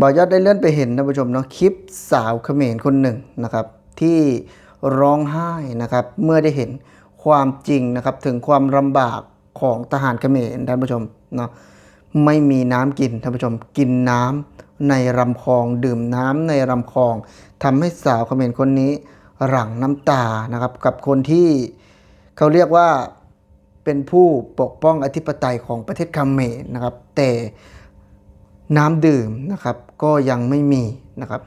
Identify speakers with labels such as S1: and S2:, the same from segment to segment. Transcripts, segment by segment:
S1: บอยอดได้เลื่อนไปเห็นท่านผู้ชมเนาะคลิปสาวเขมรคนหนึ่งนะครับ ที่ร้องไห้นะครับ เมื่อได้เห็นความจริงนะครับ ถึงความลำบากของทหารเขมรท่านผู้ชมเนาะไม่มีน้ำกินท่านผู้ชมกินน้ำในลำคลองดื่มน้ำในลำคลองทำให้สาวเขมรคนนี้หลั่งน้ำตานะครับ กับคนที่เขาเรียกว่าเป็นผู้ปกป้องอธิปไตยของประเทศเขมรนะครับ แต่ น้ำดื่มนะครับก็ยังไม่มีนะครับ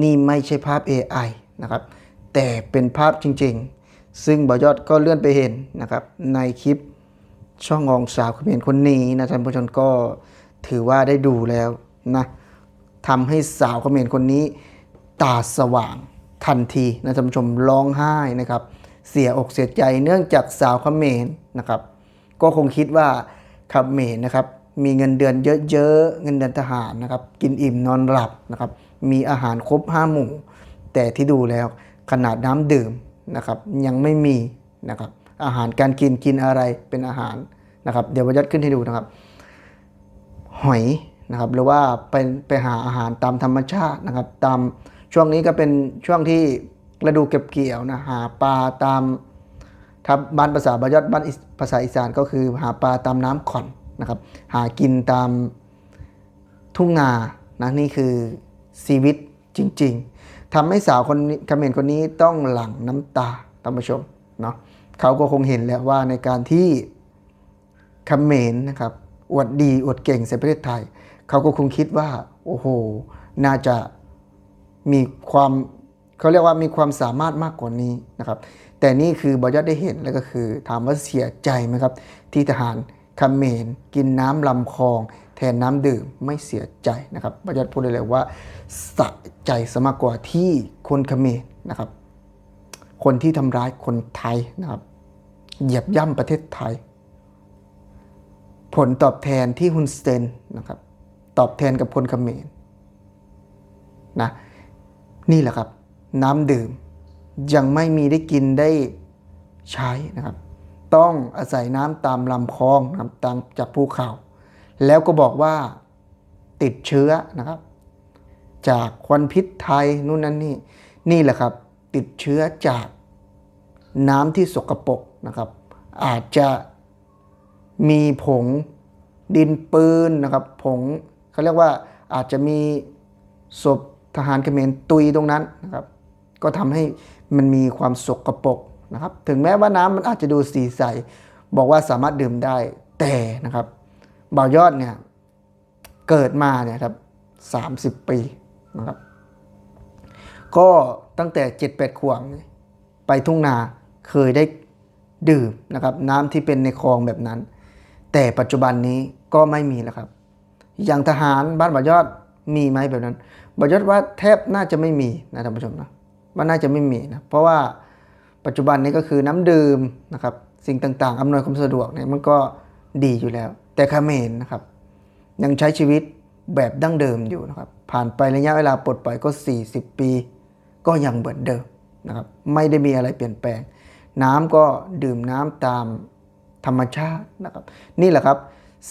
S1: นี่ไม่ใช่ภาพ AI นะครับ แต่เป็นภาพจริงๆ ซึ่งบอยอดก็เลื่อนไปเห็นนะครับ ในคลิปช่ององสาวเขมรคนนี้นะท่านผู้ชมก็ถือว่าได้ดูแล้วนะทำให้สาวเขมรคนนี้ ตาสว่างทันทีนะท่านผู้ชมร้องไห้นะครับ เสียอกเสียใจเนื่องจากสาวเขมรนะครับ ก็คงคิดว่าเขมรนะครับ มีเงินเดือนเยอะๆ เงินเดือนทหารนะครับ กินอิ่มนอนหลับนะครับ มีอาหารครบห้าหมู่ แต่ที่ดูแล้วขนาดน้ำดื่มนะครับยังไม่มีนะครับ อาหารการกินกินอะไรเป็นอาหารนะครับ เดี๋ยววัยัดขึ้นให้ดูนะครับ หอยนะครับหรือว่าไปไปหาอาหารตามธรรมชาตินะครับ ตามช่วงนี้ก็เป็นช่วงที่ฤดูเก็บเกี่ยวนะหาปลาตามทับบ้านภาษาบายอดบ้านภาษาอีสานก็คือหาปลาตามน้ำขอน นะครับหากินตามทุ่งนานะนี่คือชีวิตจริง ๆทำให้สาวคนเขมรคนนี้ต้องหลั่งน้ำตาท่านผู้ชมเนาะเขาก็คงเห็นแล้วว่าในการที่เขมรนะครับอวดดีอวดเก่งในประเทศไทย เขาก็คงคิดว่าโอ้โห น่าจะมีความเขาเรียกว่ามีความสามารถมากกว่านี้นะครับ แต่นี่คือบอยอดได้เห็นแล้วก็คือถามว่าเสียใจไหมครับ ที่ทหาร ขมรกินน้ำลำคลอง แทนน้ำดื่มไม่เสียใจนะครับบอยอดพูดได้เลยว่าสะใจสมากกว่าที่คนขมรนะครับ คนที่ทำร้ายคนไทยนะครับ เหยียบย่ำประเทศไทย ผลตอบแทนที่ฮุนเซนนะครับ ตอบแทนกับคนขมรนะนี่แหละครับ น้ำดื่มยังไม่มีได้กินได้ใช้นะครับ ต้องอาศัยน้ำตามลำคลองนะครับตามจากภูเขา แล้วก็บอกว่าติดเชื้อนะครับ จากควันพิษไทยนู่นนั่นนี่นี่แหละครับ ติดเชื้อจากน้ำที่สกปรกนะครับ อาจจะมีผงดินปืนนะครับ ผงเขาเรียกว่าอาจจะมีศพทหารเขมรตุยตรงนั้นนะครับ ก็ทำให้มันมีความสกปรก นะครับถึงแม้ว่าน้ำมันอาจจะดูสีใส บอกว่าสามารถดื่มได้แต่นะครับบ่าวยอดเนี่ยเกิดมาเนี่ยครับสามสิบปีนะครับ ก็ตั้งแต่เจ็ดแปดขวบไปทุ่งนาเคยได้ดื่มนะครับ น้ำที่เป็นในคลองแบบนั้น แต่ปัจจุบันนี้ก็ไม่มีแล้วครับ อย่างทหารบ้านบ่ายอดมีไหมแบบนั้นบ่ายอดว่าแทบน่าจะไม่มีนะท่านผู้ชมนะว่าน่าจะไม่มีนะเพราะว่า ปัจจุบันนี้ก็คือน้ำดื่มนะครับสิ่งต่างๆ อำนวยความสะดวกเนี่ยมันก็ดีอยู่แล้ว แต่เขมรนะครับ ยังใช้ชีวิตแบบดั้งเดิมอยู่นะครับ ผ่านไประยะเวลาปลดปล่อยก็ 40 ปี ก็ยังเหมือนเดิมนะครับไม่ได้มีอะไรเปลี่ยนแปลง น้ำก็ดื่มน้ำตามธรรมชาตินะครับ นี่แหละครับ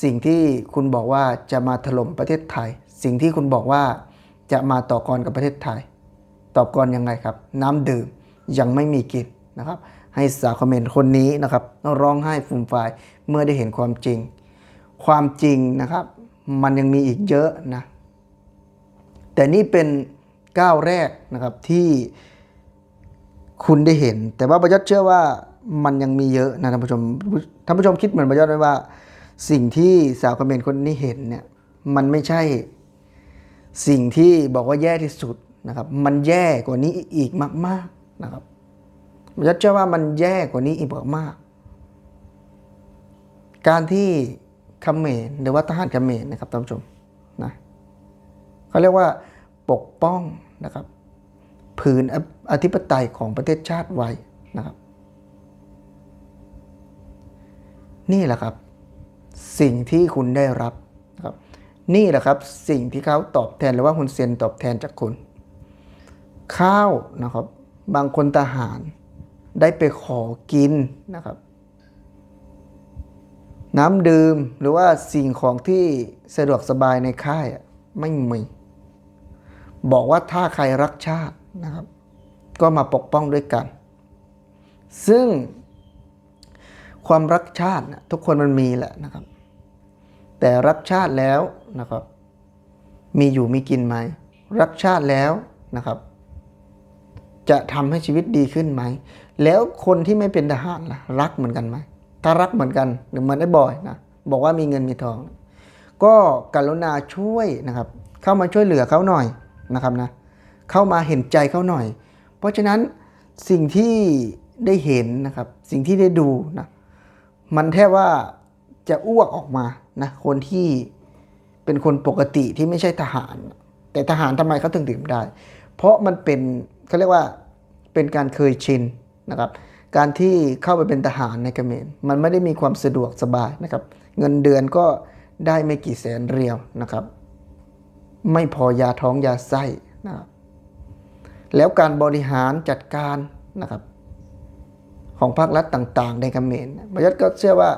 S1: สิ่งที่คุณบอกว่าจะมาถล่มประเทศไทย สิ่งที่คุณบอกว่าจะมาต่อกรกับประเทศไทย ตอบกรยังไงครับ น้ำดื่มยังไม่มีกิน นะครับให้สาวคอมเมนต์คนนี้นะครับร้องไห้ฟูมฟายเมื่อได้เห็นความจริง ความจริงนะครับ มันยังมีอีกเยอะนะแต่นี่เป็นก้าวแรกนะครับที่คุณได้เห็น แต่ว่าประยัดเชื่อว่ามันยังมีเยอะนะท่านผู้ชมท่านผู้ชมคิดเหมือนประยัดไหมว่า สิ่งที่สาวคอมเมนต์คนนี้เห็นเนี่ยมันไม่ใช่สิ่งที่บอกว่าแย่ที่สุดนะครับ มันแย่กว่านี้อีกมาก ๆนะครับ ยัดเชื่อว่ามันแย่กว่านี้อีกมาก การที่เมรหรือว่าทหารเมรนะครับท่านผู้ชมนะเขาเรียกว่าปกป้องนะครับ ผืนอธิปไตยของประเทศชาติไว้นะครับ นี่แหละครับ สิ่งที่คุณได้รับนะครับ นี่แหละครับสิ่งที่เขาตอบแทนหรือว่าคุณเซนตอบแทนจากคุณ ข้าวนะครับ บางคนทหาร ได้ไปขอกินนะครับ น้ำดื่มหรือว่าสิ่งของที่สะดวกสบายในค่ายไม่มีบอกว่าถ้าใครรักชาตินะครับ ก็มาปกป้องด้วยกัน ซึ่งความรักชาติทุกคนมันมีแหละนะครับ แต่รักชาติแล้วนะครับ มีอยู่มีกินไหมรักชาติแล้วนะครับ จะทำให้ชีวิตดีขึ้นไหม แล้วคนที่ไม่เป็นทหารล่ะรักเหมือนกันไหม ถ้ารักเหมือนกันหรือเหมือนไอ้บอยนะ บอกว่ามีเงินมีทอง ก็กรุณาช่วยนะครับ เข้ามาช่วยเหลือเขาหน่อยนะครับนะ เข้ามาเห็นใจเขาหน่อย เพราะฉะนั้นสิ่งที่ได้เห็นนะครับ สิ่งที่ได้ดูนะ มันแทบว่าจะอ้วกออกมานะ คนที่เป็นคนปกติที่ไม่ใช่ทหาร แต่ทหารทำไมเขาถึงดื่มได้ เพราะมันเป็นเขาเรียกว่าเป็นการเคยชินนะครับ การที่เข้าไปเป็นทหารในเขมรมันไม่ได้มีความสะดวกสบายนะครับ เงินเดือนก็ได้ไม่กี่แสนเรียวนะครับ ไม่พอยาท้องยาไส้นะครับแล้วการบริหารจัดการนะครับ ของภาครัฐต่าง ๆ ในเขมรบรยัตก็เชื่อว่า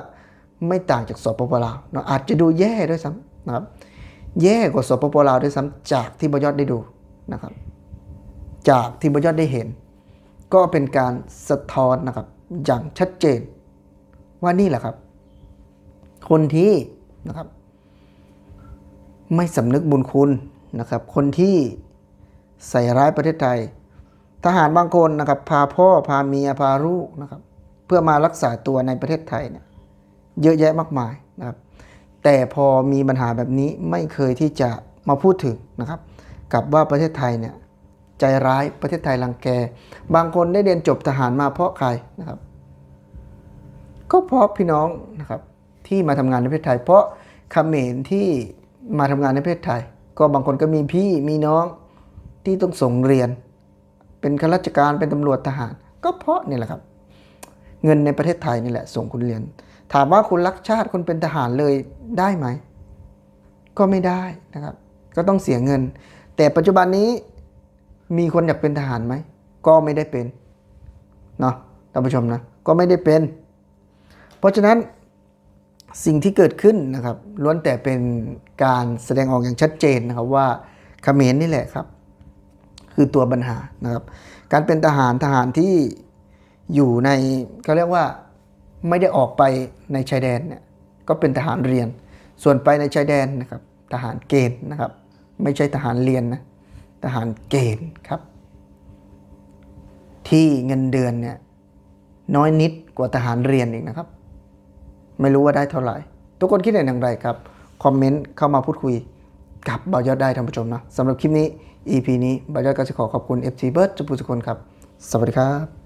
S1: ไม่ต่างจากสปปลาวเนอะอาจจะดูแย่ด้วยซ้ำนะครับ แย่กว่าสปปลาวด้วยซ้ำจากที่บรยอดได้ดูนะครับ จากที่บยอดได้เห็น ก็เป็นการสะท้อนนะครับอย่างชัดเจน ว่านี่แหละครับ คนที่นะครับ ไม่สำนึกบุญคุณนะครับ คนที่ใส่ร้ายประเทศไทย ทหารบางคนนะครับ พาพ่อพาเมียพาลูกนะครับ เพื่อมารักษาตัวในประเทศไทยเนี่ยเยอะแยะมากมายนะครับ แต่พอมีปัญหาแบบนี้ไม่เคยที่จะมาพูดถึงนะครับ กับว่าประเทศไทยเนี่ย ใจร้ายประเทศไทยรังแก บางคนได้เรียนจบทหารมาเพราะใครนะครับ ก็เพราะพี่น้องนะครับที่มาทำงานในประเทศไทย เพราะเขมรที่มาทำงานในประเทศไทย ก็บางคนก็มีพี่มีน้องที่ต้องส่งเรียน เป็นข้าราชการเป็นตำรวจทหาร ก็เพราะนี่แหละครับ เงินในประเทศไทยนี่แหละส่งคุณเรียน ถามว่าคุณรักชาติคุณเป็นทหารเลยได้ไหม ก็ไม่ได้นะครับ ก็ต้องเสียเงิน แต่ปัจจุบันนี้ มีคนอยากเป็นทหารไหม ก็ไม่ได้เป็นเนาะท่านผู้ชมนะก็ไม่ได้เป็น เพราะฉะนั้นสิ่งที่เกิดขึ้นนะครับล้วนแต่เป็นการแสดงออกอย่างชัดเจนนะครับว่าเขมรนี่แหละครับ คือตัวปัญหานะครับ การเป็นทหารทหารที่อยู่ในเขาเรียกว่าไม่ได้ออกไปในชายแดนเนี่ยก็เป็นทหารเรียน ส่วนไปในชายแดนนะครับทหารเกณฑ์นะครับ ไม่ใช่ทหารเรียนนะ ทหารเกณฑ์ครับ ที่เงินเดือนเนี่ยน้อยนิดกว่าทหารเรียนอีกนะครับ ไม่รู้ว่าได้เท่าไหร่ ทุกคนคิดเห็นอย่างไรครับ คอมเมนต์เข้ามาพูดคุยกับบายอดได้ท่านผู้ชมนะสำหรับคลิปนี้ EP นี้บายอดก็จะขอขอบคุณ FT Bird จุบุสุคนครับ สวัสดีครับ